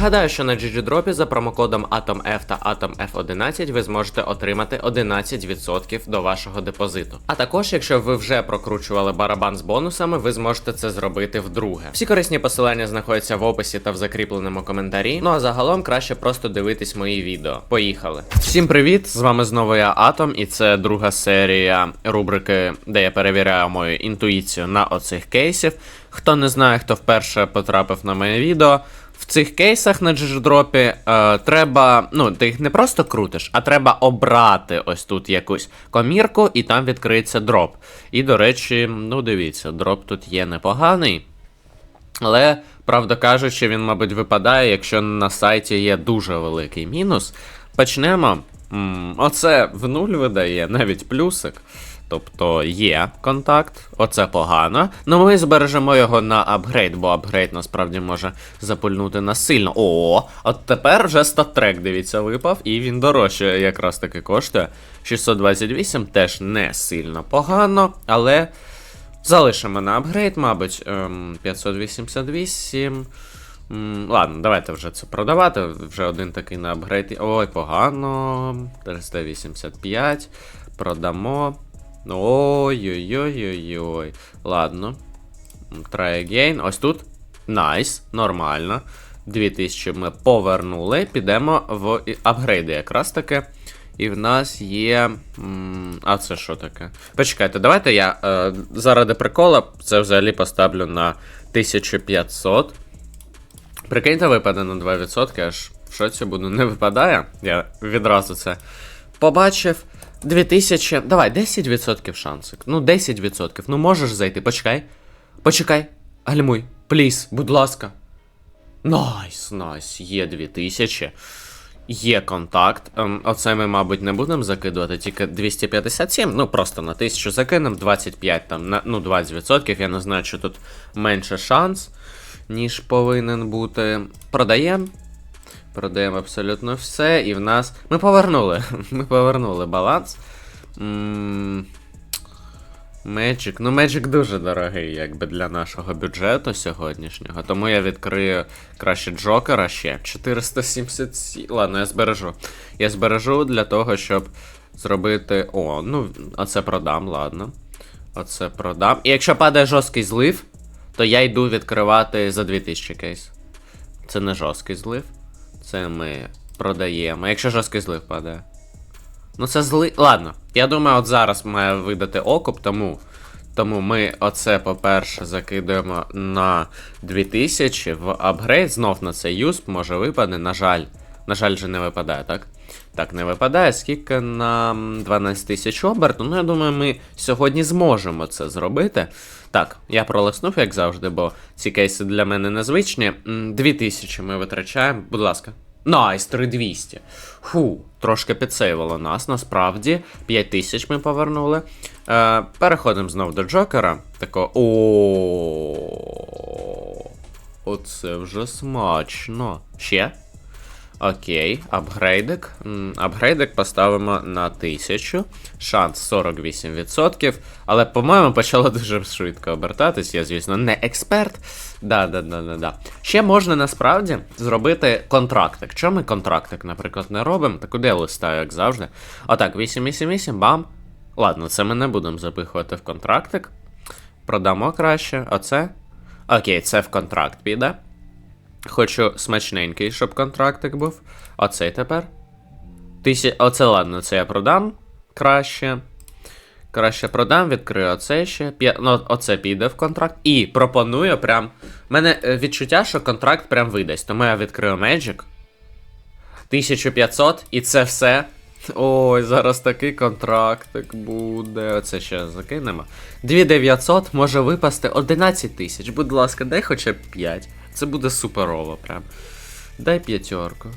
Нагадаю, що на GGDrop за промокодом AtomF та AtomF11 ви зможете отримати 11% до вашого депозиту. А також, якщо ви вже прокручували барабан з бонусами, ви зможете це зробити вдруге. Всі корисні посилання знаходяться в описі та в закріпленому коментарі. Ну а загалом краще просто дивитись мої відео. Поїхали. Всім привіт! З вами знову я Атом, і це друга серія рубрики, де я перевіряю мою інтуїцію на оцих кейсів. Хто не знає, хто вперше потрапив на моє відео. В цих кейсах на джидждропі е, треба, ну, ти їх не просто крутиш, а треба обрати ось тут якусь комірку, і там відкриється дроп. І, до речі, ну дивіться, дроп тут є непоганий. Але, правда кажучи, він, мабуть, випадає, якщо на сайті є дуже великий мінус. Почнемо. Оце в нуль видає, навіть плюсик. Тобто є контакт, оце погано. Ну ми збережемо його на апгрейд, бо апгрейд насправді може запульнути нас сильно. О, от тепер вже статтрек, дивіться, випав, і він дорожче якраз таки коштує. 628 теж не сильно погано, але залишимо на апгрейд, мабуть. Ем, 588. Ладно, давайте вже це продавати. Вже один такий на апгрейд. Ой, погано. 385. Продамо. Ой-ой-ой-ой-ой. Ладно. Try again. Ось тут. Найс, нормально. 2000 ми повернули. Підемо в апгрейди якраз таки. І в нас є. А це що таке? Почекайте, давайте я е, заради прикола це взагалі поставлю на 1500. Прикиньте, випаде на 2%, аж в шоці буду. Не випадає. Я відразу це побачив. 2000. Давай, 10% шансик. Ну, 10%. Ну можеш зайти. Почекай. Почекай. Гальмуй. Пліс, будь ласка. Найс, найс. Є 2000. Є контакт. Ем, оце ми, мабуть, не будемо закидувати, тільки 257. Ну, просто на 1000 закинемо, 25 там, на, ну, 20%. Я не знаю, що тут менше шанс, ніж повинен бути. Продаємо. Продаємо абсолютно все, і в нас. Ми повернули. Ми повернули баланс. М, Magic. Ну, Magic дуже дорогий, якби для нашого бюджету сьогоднішнього. Тому я відкрию краще Джокера ще. 477. Ладно, я збережу. Я збережу для того, щоб зробити. О, ну, оце продам, ладно. Оце продам. І якщо падає жорсткий злив, то я йду відкривати за 2000 кейс. Це не жорсткий злив. Це ми продаємо. Якщо жорсткий злив падає. Ну це зли. Ладно, я думаю, от зараз має видати окуп, тому. Тому ми оце, по-перше, закидуємо на 2000 в апгрейд. Знов на цей юсп може випаде. На жаль. На жаль, же не випадає, так? Так, не випадає. Скільки на 12 тисяч оберту. Ну, я думаю, ми сьогодні зможемо це зробити. Так, я пролиснув, як завжди, бо ці кейси для мене незвичні. 2000 ми витрачаємо, будь ласка. Найс, 3200. Фу, трошки підсейвило нас, насправді. 5000 ми повернули. Е, переходимо знов до Джокера. Тако. О. Оце вже смачно. Ще? Окей, апгрейдик. Апгрейдик поставимо на 1000. Шанс 48%. Але, по-моєму, почало дуже швидко обертатись. Я, звісно, не експерт. Да, да, да, да, да. Ще можна насправді зробити контрактик. Чому ми контрактик, наприклад, не робимо? Та куди я листаю, як завжди. Отак, 888, бам. Ладно, це ми не будемо запихувати в контрактик. Продамо краще. Оце. Окей, це в контракт піде. Хочу смачненький, щоб контрактик був. Оцей тепер. Тися... Оце ладно, це я продам краще. Краще продам, відкрию оце ще. П'я... Ну, оце піде в контракт. І пропоную прям. У мене е, відчуття, що контракт прям видасть. Тому я відкрию Magic. 1500 і це все. Ой, зараз такий контрактик буде. Оце ще закинемо. 2900 може випасти 11 тисяч. Будь ласка, дай хоча б 5. Це буде суперово прям. Дай п'ятерку.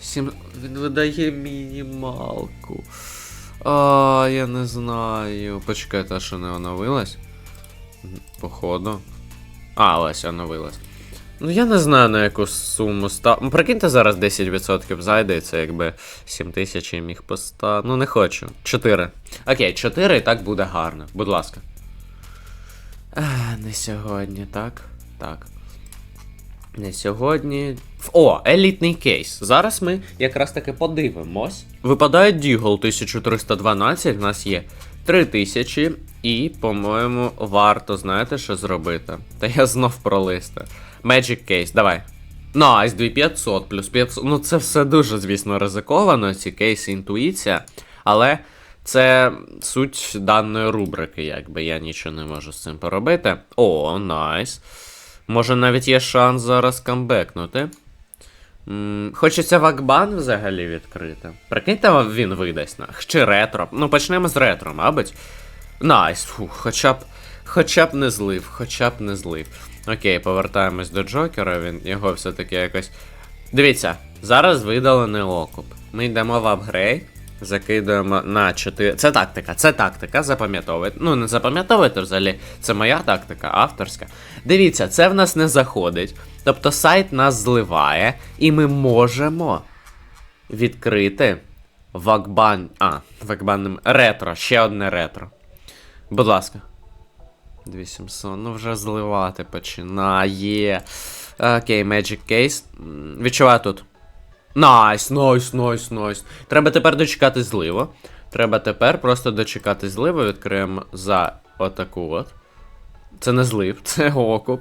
Сім... Він видає мінімалку. А, я не знаю. Почекайте, а що не оновилась? Походу. А, ось оновилась. Ну я не знаю на яку суму став. Ну, прикиньте, зараз 10% зайде, і це якби 7 тисяч я міг поставити. Ну не хочу. 4. Окей, 4 і так буде гарно. Будь ласка. А, не сьогодні, так? Так. Не сьогодні. О, елітний кейс. Зараз ми якраз таки подивимось. Випадає Дігл 1312, в нас є 3000, і, по-моєму, варто, знаєте, що зробити. Та я знов пролистаю. Magic Case, давай. Найс, 2500 плюс 500. Ну, це все дуже, звісно, ризиковано, ці кейси інтуїція. Але це суть даної рубрики, якби я нічого не можу з цим поробити. О, найс. Може навіть є шанс зараз камбекнути. Хочеться вакбан взагалі відкрити. Прикиньте, він видасть на. Чи ретро. Ну, почнемо з ретро, мабуть. Найс, фу, хоча б. Хоча б не злив, хоча б не злив. Окей, повертаємось до Джокера, він його все-таки якось. Дивіться, зараз видалений окуп. Ми йдемо в апгрейд, закидуємо на 4. Це тактика, це тактика, запам'ятовуйте. Ну, не запам'ятовуйте взагалі, це моя тактика, авторська. Дивіться, це в нас не заходить. Тобто сайт нас зливає, і ми можемо відкрити вакбан. А, вакбан ретро, ще одне ретро. Будь ласка. 2700, ну вже зливати починає. Окей, Magic Case. Відчуваю тут. Найс, найс, найс, найс. Треба тепер дочекати зливу. Треба тепер просто дочекати зливу. Відкриємо за отаку от. Це не злив, це окуп.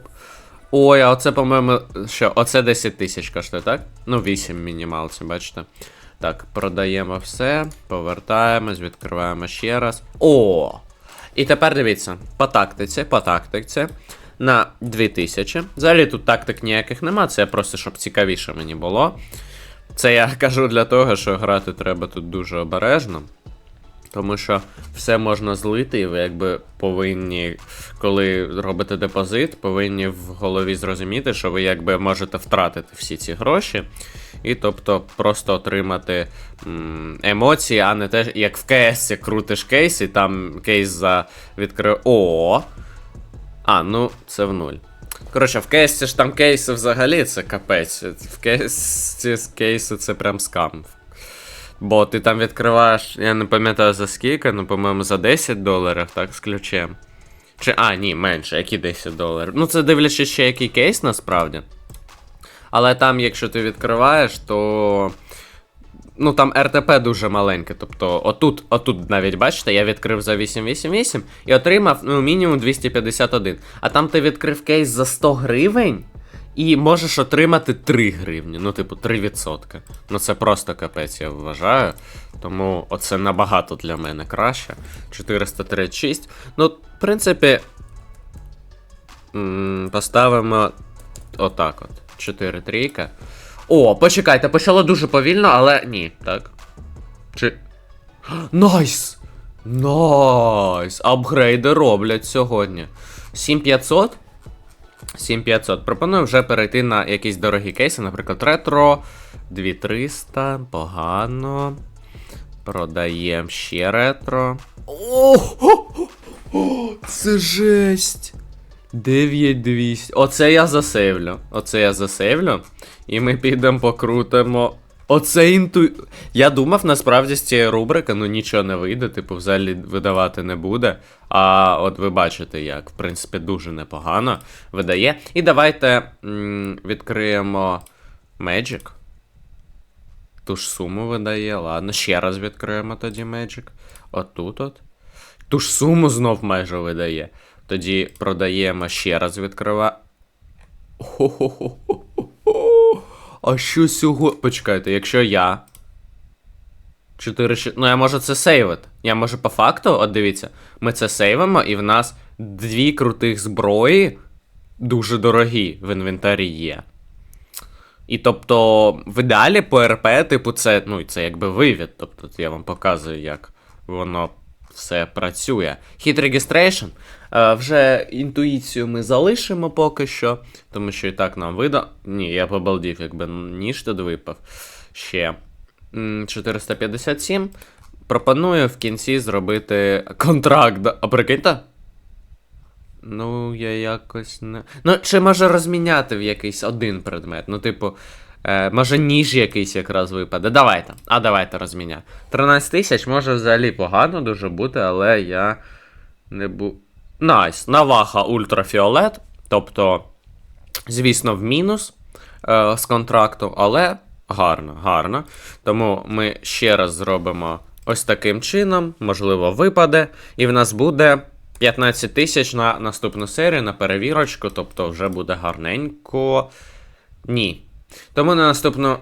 Ой, а оце, по-моєму, що, оце 10 тисяч коштує, так? Ну, 8 мінімалці, бачите. Так, продаємо все, повертаємось, відкриваємо ще раз. О! І тепер дивіться, по тактиці, по тактиці. На 2000. Взагалі тут тактик ніяких нема, це просто щоб цікавіше мені було. Це я кажу для того, що грати треба тут дуже обережно. Тому що все можна злити, і ви якби повинні, коли робите депозит, повинні в голові зрозуміти, що ви якби можете втратити всі ці гроші. І тобто просто отримати м, емоції, а не те, як в КС крутиш кейс, і там кейс за відкрив. О! А, ну це в нуль. Коротше, в кейсі ж там кейси взагалі це капець. В кейсі кейси це прям скам. Бо ти там відкриваєш, я не пам'ятаю за скільки, ну, по-моєму, за 10 доларів, так, з ключем. Чи, а, ні, менше, які 10 доларів. Ну, це дивлячись ще який кейс насправді. Але там, якщо ти відкриваєш, то. Ну, там РТП дуже маленьке. Тобто, отут, отут навіть бачите, я відкрив за 888 і отримав ну, мінімум 251. А там ти відкрив кейс за 100 гривень і можеш отримати 3 гривні. Ну, типу, 3%. Ну, це просто капець, я вважаю. Тому оце набагато для мене краще. 436. Ну, в принципі. Поставимо отак от. 4 трійка. О, почекайте, почало дуже повільно, але ні, так. Чи. Найс! Найс! Апгрейди роблять сьогодні. 7500? 7500. Пропоную вже перейти на якісь дорогі кейси, наприклад, ретро 2300, погано. Продаємо ще ретро. О, це жесть! 9200. Оце я засейвлю. Оце я засейвлю. І ми підемо покрутимо. Оце інту. Я думав, насправді з цієї рубрики ну нічого не вийде, типу, взагалі видавати не буде. А от ви бачите, як, в принципі, дуже непогано видає. І давайте м- відкриємо Magic. Ту ж суму видає. Ладно, ще раз відкриємо тоді Magic. Отут от. Ту ж суму знов майже видає. Тоді продаємо ще раз відкриваємо. А що сьогодні. Почекайте, якщо я. 4 щ- Ну, я можу це сейвити. Я можу по факту, от дивіться, ми це сейвимо, і в нас дві крутих зброї дуже дорогі в інвентарі є. І тобто, в ідеалі по РП, типу, це, ну, це якби вивід. Тобто, я вам показую, як воно все працює. Hit Registration. Е, вже інтуїцію ми залишимо поки що, тому що і так нам вида. Ні, я побалдів, якби ніж тут випав. Ще 457. Пропоную в кінці зробити контракт. А прикиньте? Ну, я якось не. Ну, чи може розміняти в якийсь один предмет? Ну, типу, е, може ніж якийсь якраз випаде. Давайте. А давайте розміняємо. 13 тисяч може взагалі погано дуже бути, але я не бу. Найс. Наваха ультрафіолет. Тобто, звісно, в мінус. е, з контракту, але гарно, гарно. Тому ми ще раз зробимо ось таким чином, можливо, випаде, і в нас буде 15 тисяч на наступну серію, на перевірочку, тобто вже буде гарненько. Ні. Тому на наступну.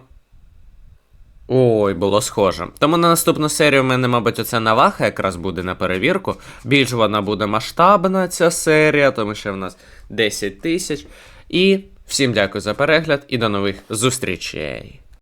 Ой, було схоже. Тому на наступну серію в мене, мабуть, оця наваха якраз буде на перевірку. Більш вона буде масштабна, ця серія, тому що в нас 10 тисяч. І всім дякую за перегляд і до нових зустрічей.